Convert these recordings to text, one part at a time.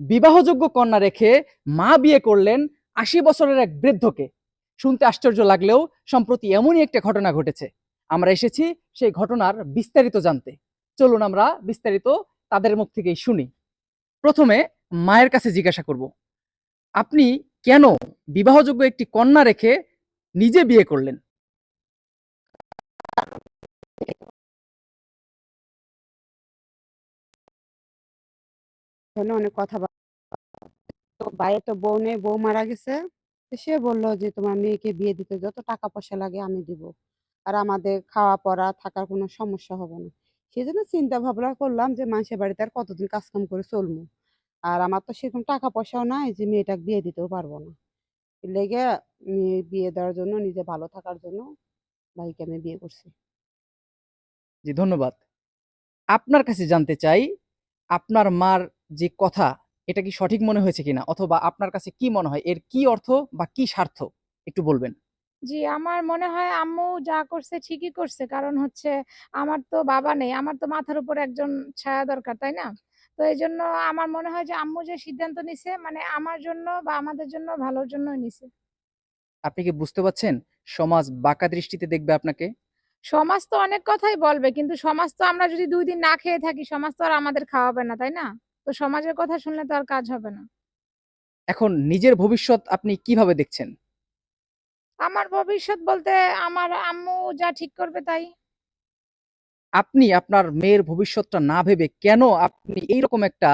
বিবাহযোগ্য কন্যা রেখে মা বিয়ে করলেন আশি বছরের এক বৃদ্ধকে। শুনতে আশ্চর্য লাগলেও সম্প্রতি এমনই একটা ঘটনা ঘটেছে। আমরা এসেছি সেই ঘটনার বিস্তারিত জানতে। চলুন আমরা বিস্তারিত তাদের মুখ থেকেই শুনি। প্রথমে মায়ের কাছে জিজ্ঞাসা করব, আপনি কেন বিবাহযোগ্য একটি কন্যা রেখে নিজে বিয়ে করলেন? ফোনে অনেক কথা তো বাইরে তো বউ নেই, বউ মারা গেছে। সে বলল যে, তোমার মেয়েকে বিয়ে দিতে যত টাকা পয়সা লাগে আমি দিব। আর আমাদের খাওয়া পড়া থাকার কোনো সমস্যা হবে না। সেই জন্য চিন্তা ভাবনা করলাম যে, মানুষের বাড়িতে আর কতদিন কাজকাম করে চলবো? আর আমার তো সেরকম টাকা পয়সাও নাই যে, মেয়েটাকে বিয়ে দিতেও পারব না। লেগে মেয়ে বিয়ে দেওয়ার জন্য, নিজে ভালো থাকার জন্য ভাইকে আমি বিয়ে করছি। জি, ধন্যবাদ। আপনার কাছে জানতে চাই, আপনার মার যে কথা এটা কি সঠিক মনে হয়েছে কিনা? অথবা আপনার কাছে কি মনে হয়? এর কি অর্থ বা কি স্বার্থ? একটু বলবেন। জি আমার মনে হয় আম্মু যা করছে ঠিকই করছে। কারণ হচ্ছে আমার তো বাবা নেই আমার তো মাথার উপর একজন ছায়া দরকার তাই না? তো এই জন্য আমার মনে হয় যে আম্মু যে সিদ্ধান্ত নিছে মানে আমার জন্য বা আমাদের জন্য ভালোর জন্যই নিছে। আপনি কি বুঝতে পারছেন? সমাজ বাঁকা দৃষ্টিতে দেখবে আপনাকে? সমাজ তো অনেক কথাই বলবে কিন্তু সমাজ তো আমরা যদি দুই দিন না খেয়ে থাকি সমাজ তো আর আমাদের খাওয়াবে না তাই না? তো সমাজের কথা শুনলে তো আর কাজ হবে না। এখন নিজের ভবিষ্যৎ আপনি কীভাবে দেখছেন? আমার ভবিষ্যৎ বলতে আমার আম্মু যা ঠিক করবে তাই। আপনি আপনার মেয়ের ভবিষ্যৎটা না ভেবে কেন আপনি এইরকম একটা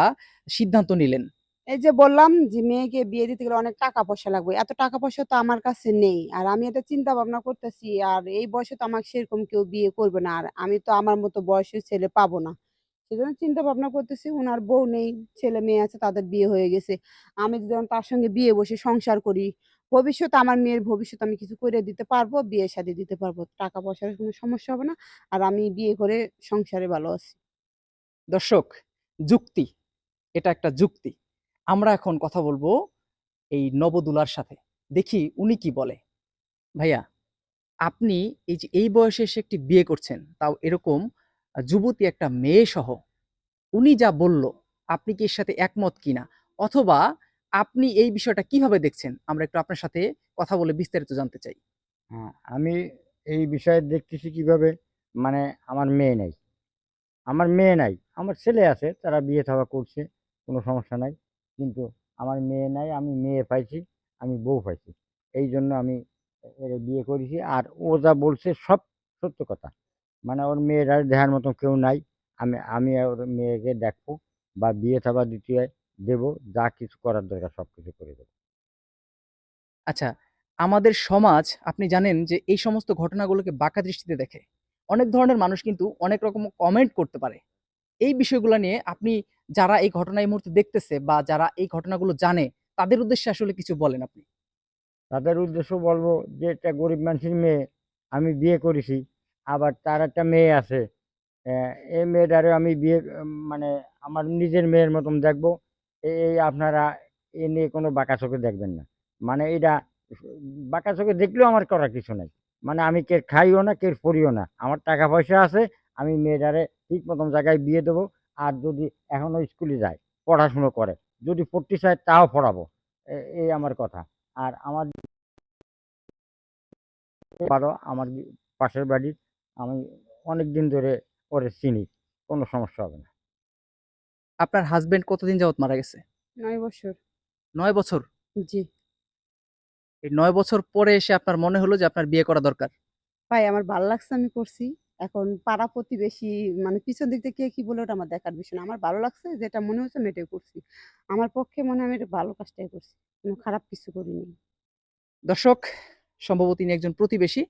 সিদ্ধান্ত নিলেন? এই যে বললাম যে মেয়েকে বিয়ে দিতে গেলে অনেক টাকা পয়সা লাগবে এত টাকা পয়সা তো আমার কাছে নেই। আর আমি এটা চিন্তা ভাবনা করতেছি আর এই বয়সে তো আমাকে সেরকম কেউ বিয়ে করবে না। আর আমি তো আমার মতো বয়সের ছেলে পাবো না। সেজন্য চিন্তা ভাবনা করতেছি ওনার বউ নেই, ছেলে মেয়ে আছে, তাদের বিয়ে হয়ে গেছে। আমি যদি তার সঙ্গে বিয়ে বসে সংসার করি ভবিষ্যৎ আমার মেয়ের ভবিষ্যৎ আমি কিছু করে দিতে পারব, বিয়ে শাদী দিতে পারব। টাকা পয়সার কোনো সমস্যা হবে না, আর আমি বিয়ে করে সংসারে ভালো আছি। দর্শক, যুক্তি, এটা একটা যুক্তি। আমরা এখন কথা বলব এই নবদুলার সাথে। দেখি উনি কি বলে। ভাইয়া, আপনি এই যে, এই বয়সে এসে একটি বিয়ে করছেন, তাও এরকম যুবতী একটা মেয়ে সহ, উনি যা বলল, আপনি কি এর সাথে একমত কিনা? অথবা আপনি এই বিষয়টা কীভাবে দেখছেন? আমরা একটু আপনার সাথে কথা বলে বিস্তারিত জানতে চাই। হ্যাঁ আমি এই বিষয়ে দেখতেছি কীভাবে মানে আমার মেয়ে নাই। আমার মেয়ে নাই, আমার ছেলে আছে, তারা বিয়ে থাকা করছে, কোনো সমস্যা নাই। কিন্তু আমার মেয়ে নাই, আমি মেয়ে পাইছি, আমি বউ পাইছি। এই জন্য আমি বিয়ে করেছি, আর ও যা বলছে সব সত্য কথা। মানে ওর মেয়েরা দেখার মতো কেউ নাই। আমি আমি ওর মেয়েকে দেখব বা বিয়ে থাবা দ্বিতীয় দেবো যা কিছু করার দরকার সব কিছু করে দেবো। আচ্ছা আমাদের সমাজ আপনি জানেন যে এই সমস্ত ঘটনাগুলোকে বাঁকা দৃষ্টিতে দেখে অনেক ধরনের মানুষ কিন্তু অনেক রকম কমেন্ট করতে পারে। এই বিষয়গুলো নিয়ে আপনি যারা এই ঘটনা এই মুহূর্তে দেখতেছে বা যারা এই ঘটনাগুলো জানে তাদের উদ্দেশ্যে আসলে কিছু বলেন আপনি। তাদের উদ্দেশ্য বলব যে একটা গরিব মানুষের মেয়ে আমি বিয়ে করেছি আবার তার একটা মেয়ে আছে। এই মেয়েটারে আমি বিয়ে মানে আমার নিজের মেয়ের মতন দেখব। এই আপনারা এ নিয়ে কোনো বাঁকা চোখে দেখবেন না। মানে এটা বাঁকা চোখে দেখলেও আমার করার কিছু নাই। মানে আমি কে খাইও না কে পড়িও না। আমার টাকা পয়সা আছে, আমি মেয়েটারে ঠিক মতন জায়গায় বিয়ে দেবো। আর যদি এখনও স্কুলে যায়, পড়াশুনো করে, যদি পড়তে চায় তাও পড়াবো। এই আমার কথা। আর আমার বারো আমার পাশের বাড়ির আমি অনেক দিন ধরে ওরে চিনি কোনো সমস্যা হবে না। আপনার হাজবেন্ড কতদিন যাবত মারা গেছে? নয় বছর। নয় বছর? জি। এই নয় বছর পরে এসে আপনার মনে হলো যে আপনার বিয়ে করা দরকার? ভাই আমার ভালো লাগছে আমি করছি। এখন পাড়া প্রতিবেশী মানে পিছন দিক থেকে কে কি বলে ওটা আমার দেখার বিষয় না। আমার ভালো লাগছে যেটা মনে হচ্ছে আমি এটাই করছি। আমার পক্ষে মনে হয় আমি এটা ভালো কাজটাই করছি কোনো খারাপ কিছু করিনি। দর্শক সম্ভবত ইনি একজন প্রতিবেশী।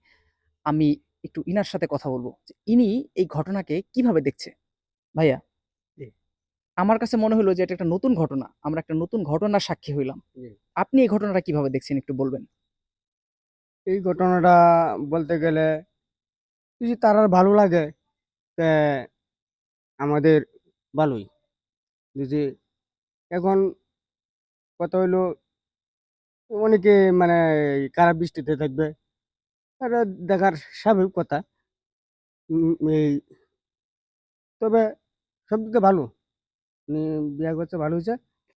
আমি একটু ইনার সাথে কথা বলব। ইনি এই ঘটনাকে কীভাবে দেখছে? ভাইয়া? আমার কাছে মনে হলো যে এটা একটা নতুন ঘটনা। আমরা একটা নতুন ঘটনার সাক্ষী হইলাম। আপনি এই ঘটনাটা কীভাবে দেখছেন একটু বলবেন? এই ঘটনাটা বলতে গেলে যদি তার আর ভালো লাগে আমাদের ভালোই। যদি এখন কথা হইল অনেকে মানে খারাপ দৃষ্টিতে থাকবে। এটা দেখার স্বাভাবিক কথা। এই তবে সব দিকে ভালো বিয়া বিয়ে করছে ভালো হয়েছে।